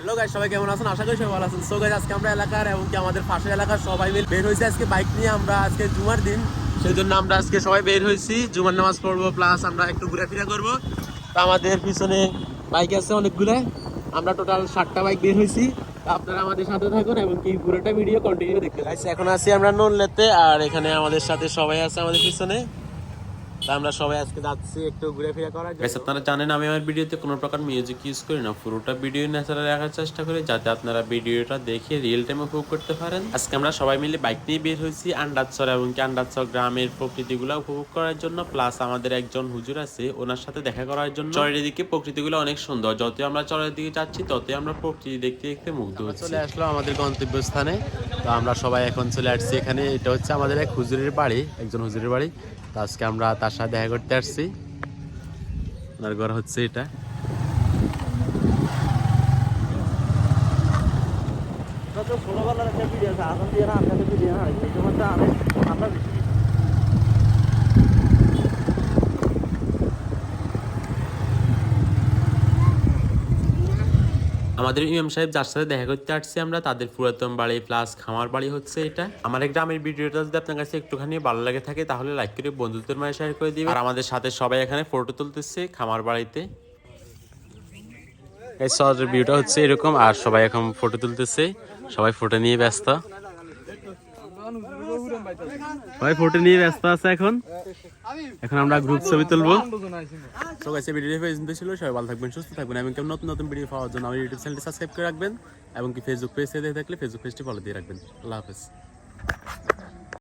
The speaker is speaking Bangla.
হ্যালো গাইস সবাই কেমন আছেন? আশা করি সবাই ভালো আছেন। সো গাইস আজকে আমরা এলাকার এবং কি আমাদের পাশের এলাকার সবাই মিলে বের হয়েছে আজকে বাইক নিয়ে। আমরা আজকে জুমার দিন সেই জন্য আমরা আজকে সবাই বের হয়েছি। জুমার নামাজ পড়ব প্লাস আমরা একটু ঘোরাফেরা করব। তো আমাদের পিছনে বাইক আছে অনেকগুলো। আমরা টোটাল ষাটটা বাইক বের হয়েছি। আপনারা আমাদের সাথে থাকুন এবং কি পুরোটা ভিডিও কন্টিনিউ দেখতে। এখন আছি আমরা ননলেতে, আর এখানে আমাদের সাথে সবাই আছে আমাদের পিছনে। তা আমরা সবাই আজকে যাচ্ছি একটু ঘুরে করার জন্য। আপনারা জানেন আমি আমার ভিডিওতে কোনো প্রকার মিউজিক ইউজ করি না। পুরোটা ভিডিও ন্যাচারাল রাখার চেষ্টা করি যাতে আপনারা ভিডিওটা দেখে রিয়েল টাইমে উপভোগ করতে পারেন। আজকে আমরা সবাই মিলে বাইক নিয়ে বের হয়েছি আন্ডারচর এবং কি আন্ডারচর গ্রামের প্রকৃতিগুলো উপভোগ করার জন্য। প্লাস আমাদের একজন হুজুর আছে ওনার সাথে দেখা করার জন্য। চরের দিকে প্রকৃতিগুলো অনেক সুন্দর। যতই আমরা চরের দিকে যাচ্ছি ততই আমরা প্রকৃতি দেখতে দেখতে মুগ্ধ হচ্ছি। চলে আসলো আমাদের গন্তব্যস্থানে। তো আমরা সবাই এখন চলে আসছি এখানে। এটা হচ্ছে আমাদের এক হুজুরের বাড়ি একজন হুজুরের বাড়ি। তো আজকে আমরা তার সাথে দেখা করতে আসছি। ওনার ঘর হচ্ছে এটা। ছোটবেলার একটা ভিডিও আছে আসাম দিয়ে না আপনাদের ভিডিও না আমরা আমাদের ইমাম সাহেব যার সাথে দেখা করতে আসছি আমরা, তাদের পুরাতন বাড়ি প্লাস খামার বাড়ি হচ্ছে এটা। আমার একটা আমি ভিডিওটা যদি আপনার কাছে একটুখানি ভালো লাগে থাকে, তাহলে লাইক করে বন্ধুদের মায়ের শেয়ার করে দিবে আর আমাদের সাথে সবাই এখানে ফটো তুলতেছে খামার বাড়িতে। এই শহরের ভিউটা হচ্ছে এরকম, আর সবাই এখন ফটো তুলতেছে। সবাই ফটো নিয়ে ব্যস্ত। সবাই ফটো নিয়ে ব্যস্ত আছে এখন। এখন আমরা গ্রুপ ছবি তুলবো। তো গাইছে ভিডিও পর্যন্ত ছিল। সবাই ভালো থাকবেন সুস্থ থাকবেন। এবং কেমন নতুন নতুন ভিডিও পাওয়ার জন্য আমার ইউটিউব চ্যানেলটি সাবস্ক্রাইব করে রাখবেন এবং কি ফেসবুক পেজ দেখে থাকলে ফেসবুক পেজটি ফলো দিয়ে রাখবেন। আল্লাহ হাফেজ।